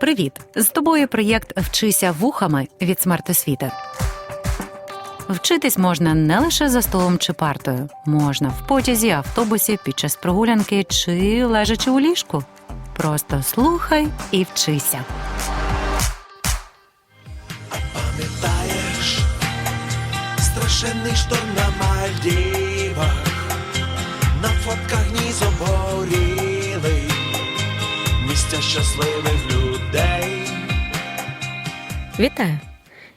Привіт! З тобою проєкт Вчися вухами від смертосвіти. Вчитись можна не лише за столом чи партою, можна в потязі, автобусі, під час прогулянки чи лежачи у ліжку. Просто слухай і вчися. Пам'ятаєш страшенний шторм на Мальдівах, на фотках ніс обгоріли, місця щасливих людей. Вітаю!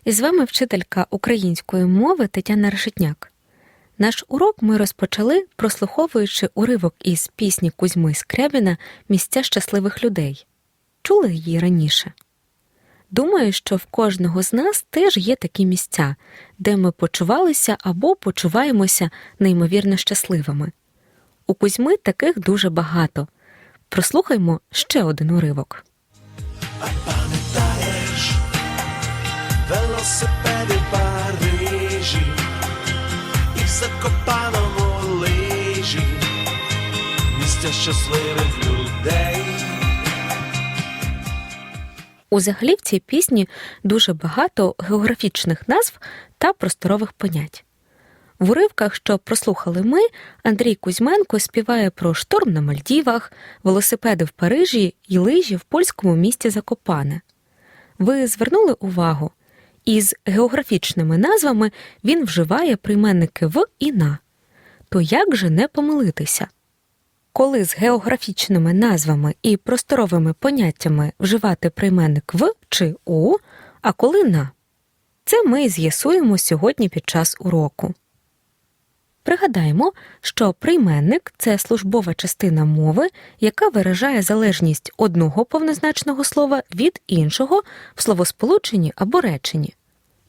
І з вами вчителька української мови Тетяна Решетняк. Наш урок ми розпочали, прослуховуючи уривок із пісні Кузьми Скрябіна Місця щасливих людей. Чули її раніше? Думаю, що в кожного з нас теж є такі місця, де ми почувалися або почуваємося неймовірно щасливими. У Кузьми таких дуже багато. Прослухаймо ще один уривок. Велосипеди в Парижі і в Закопаному лижі, місця щасливих людей. Узагалі в цій пісні дуже багато географічних назв та просторових понять. В уривках, що прослухали ми, Андрій Кузьменко співає про шторм на Мальдівах, велосипеди в Парижі і лижі в польському місті Закопане. Ви звернули увагу? Із географічними назвами він вживає прийменники в і на. То як же не помилитися? Коли з географічними назвами і просторовими поняттями вживати прийменник в чи у, а коли на. Це ми з'ясуємо сьогодні під час уроку. Пригадаємо, що прийменник це службова частина мови, яка виражає залежність одного повнозначного слова від іншого в словосполученні або реченні.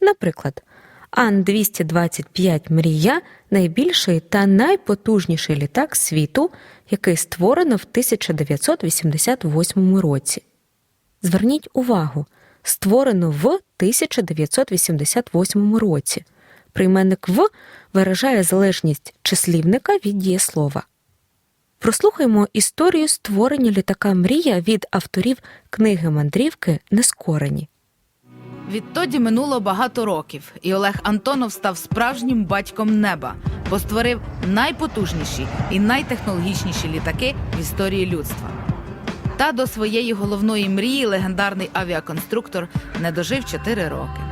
Наприклад, Ан-225 Мрія найбільший та найпотужніший літак світу, який створено в 1988 році. Зверніть увагу, створено в 1988 році. Прийменник в виражає залежність числівника від дієслова. Прослухаймо історію створення літака Мрія від авторів книги мандрівки Нескорені. Відтоді минуло багато років, і Олег Антонов став справжнім батьком неба, бо створив найпотужніші і найтехнологічніші літаки в історії людства. Та до своєї головної мрії легендарний авіаконструктор не дожив 4 роки.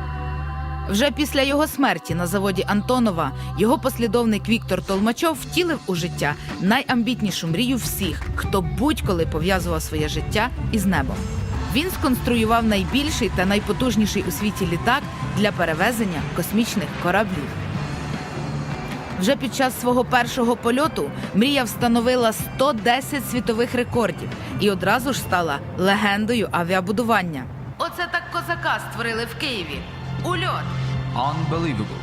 Вже після його смерті на заводі Антонова його послідовник Віктор Толмачов втілив у життя найамбітнішу мрію всіх, хто будь-коли пов'язував своє життя із небом. Він сконструював найбільший та найпотужніший у світі літак для перевезення космічних кораблів. Вже під час свого першого польоту мрія встановила 110 світових рекордів і одразу ж стала легендою авіабудування. Оце так козака створили в Києві. Ульот. Unbelievable.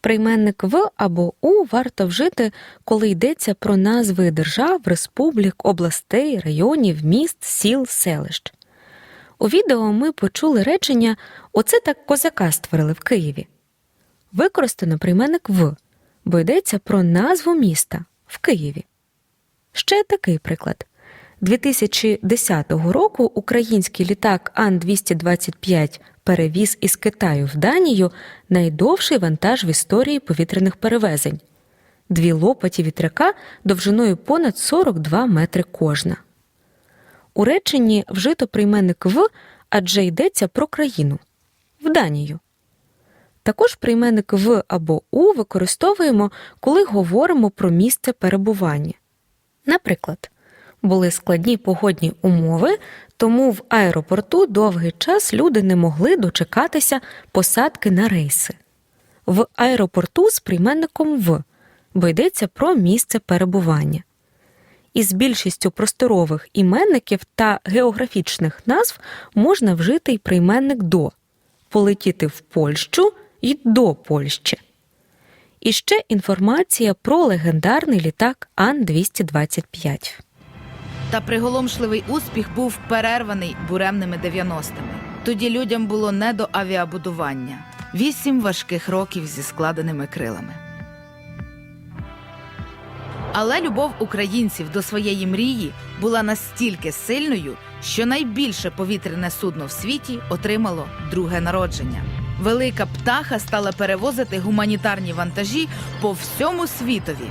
Прийменник в або у варто вжити, коли йдеться про назви держав, республік, областей, районів, міст, сіл, селищ. У відео ми почули речення Оце так козака створили в Києві. Використано прийменник в, бо йдеться про назву міста в Києві. Ще такий приклад. 2010 року український літак Ан-225 перевіз із Китаю в Данію найдовший вантаж в історії повітряних перевезень дві лопаті вітряка довжиною понад 42 метри кожна. У реченні вжито прийменник в, адже йдеться про країну в Данію. Також прийменник в або у використовуємо, коли говоримо про місце перебування. Наприклад, були складні погодні умови, тому в аеропорту довгий час люди не могли дочекатися посадки на рейси. В аеропорту з прийменником в, бо йдеться про місце перебування. Із більшістю просторових іменників та географічних назв можна вжити й прийменник до полетіти в Польщу й до Польщі. І ще інформація про легендарний літак Ан-225. Та приголомшливий успіх був перерваний буремними 90-ми. Тоді людям було не до авіабудування. Вісім важких років зі складеними крилами. Але любов українців до своєї мрії була настільки сильною, що найбільше повітряне судно в світі отримало друге народження. Велика птаха стала перевозити гуманітарні вантажі по всьому світові.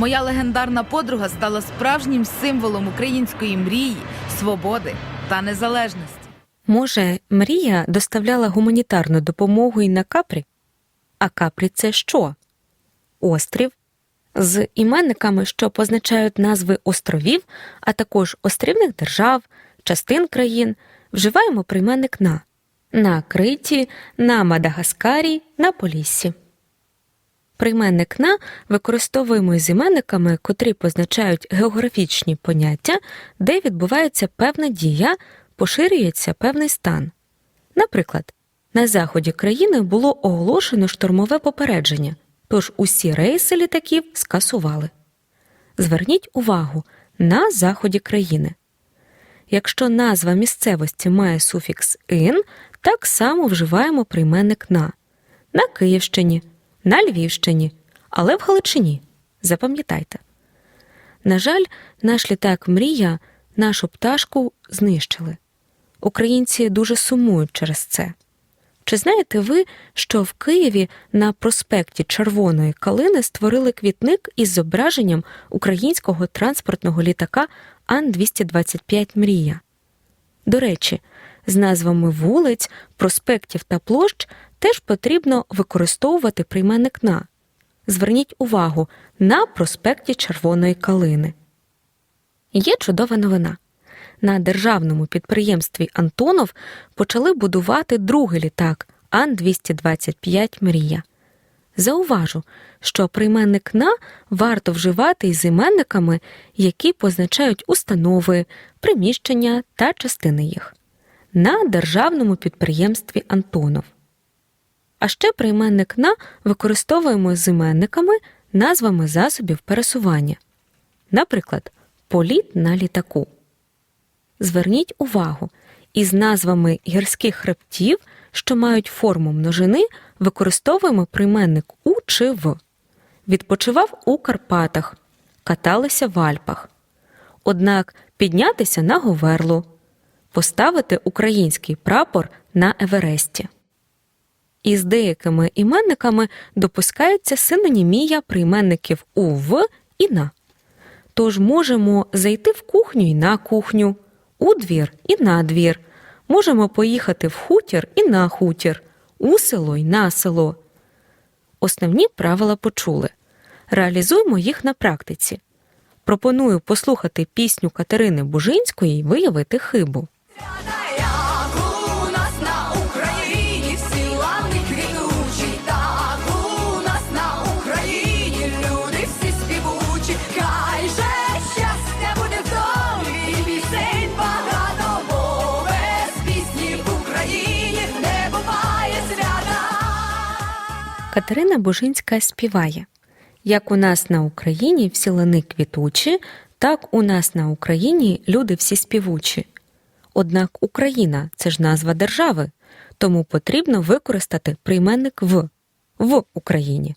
Моя легендарна подруга стала справжнім символом української мрії, свободи та незалежності. Може, Мрія доставляла гуманітарну допомогу і на Капрі? А Капрі це що? Острів з іменниками, що позначають назви островів, а також острівних держав, частин країн, вживаємо прийменник на на Криті, на Мадагаскарі, на Поліссі. Прийменник на використовуємо з іменниками, котрі позначають географічні поняття, де відбувається певна дія, поширюється певний стан. Наприклад, на заході країни було оголошено штормове попередження, тож усі рейси літаків скасували. Зверніть увагу на заході країни. Якщо назва місцевості має суфікс ин, так само вживаємо прийменник на на Київщині, на Львівщині, але в Галичині. Запам'ятайте. На жаль, наш літак Мрія нашу пташку знищили. Українці дуже сумують через це. Чи знаєте ви, що в Києві на проспекті Червоної калини створили квітник із зображенням українського транспортного літака Ан-225 Мрія? До речі, з назвами вулиць, проспектів та площ теж потрібно використовувати прийменник на. Зверніть увагу на проспекті Червоної калини. Є чудова новина. На державному підприємстві Антонов почали будувати другий літак Ан-225 Мрія. Зауважу, що прийменник на варто вживати із іменниками, які позначають установи, приміщення та частини їх на державному підприємстві Антонов. А ще прийменник на використовуємо з іменниками, назвами засобів пересування. Наприклад, політ на літаку. Зверніть увагу, із назвами гірських хребтів, що мають форму множини, використовуємо прийменник у чи в. Відпочивав у Карпатах, каталися в Альпах. Однак піднятися на Говерлу, поставити український прапор на Евересті. Із деякими іменниками допускається синонімія прийменників у в і на. Тож можемо зайти в кухню і на кухню, у двір і на двір. Можемо поїхати в хутір і на хутір, у село і на село. Основні правила почули. Реалізуємо їх на практиці. Пропоную послухати пісню Катерини Бужинської і виявити хибу. Катерина Бужинська співає Як у нас на Україні всі лани квітучі, так у нас на Україні люди всі співучі. Однак Україна це ж назва держави, тому потрібно використати прийменник в в Україні.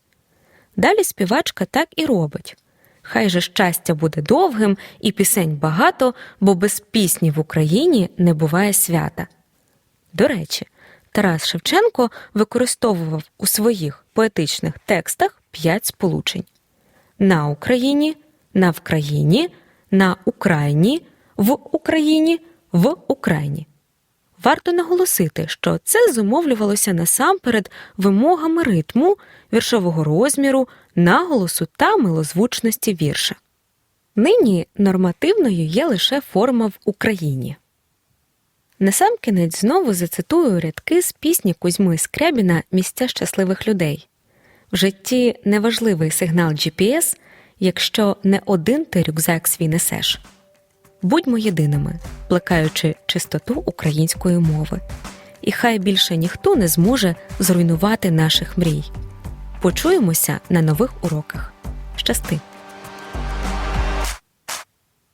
Далі співачка так і робить. Хай же щастя буде довгим і пісень багато, бо без пісні в Україні не буває свята. До речі, Тарас Шевченко використовував у своїх поетичних текстах п'ять сполучень: на Україні, на Вкраїні, на Україні, в Україні, в Україні. Варто наголосити, що це зумовлювалося насамперед вимогами ритму, віршового розміру, наголосу та милозвучності вірша. Нині нормативною є лише форма в Україні. Насамкінець знову зацитую рядки з пісні Кузьми Скрябіна Місця щасливих людей. В житті неважливий сигнал GPS, якщо не один ти рюкзак свій несеш. Будьмо єдиними, плекаючи чистоту української мови, і хай більше ніхто не зможе зруйнувати наших мрій. Почуємося на нових уроках. Щасти!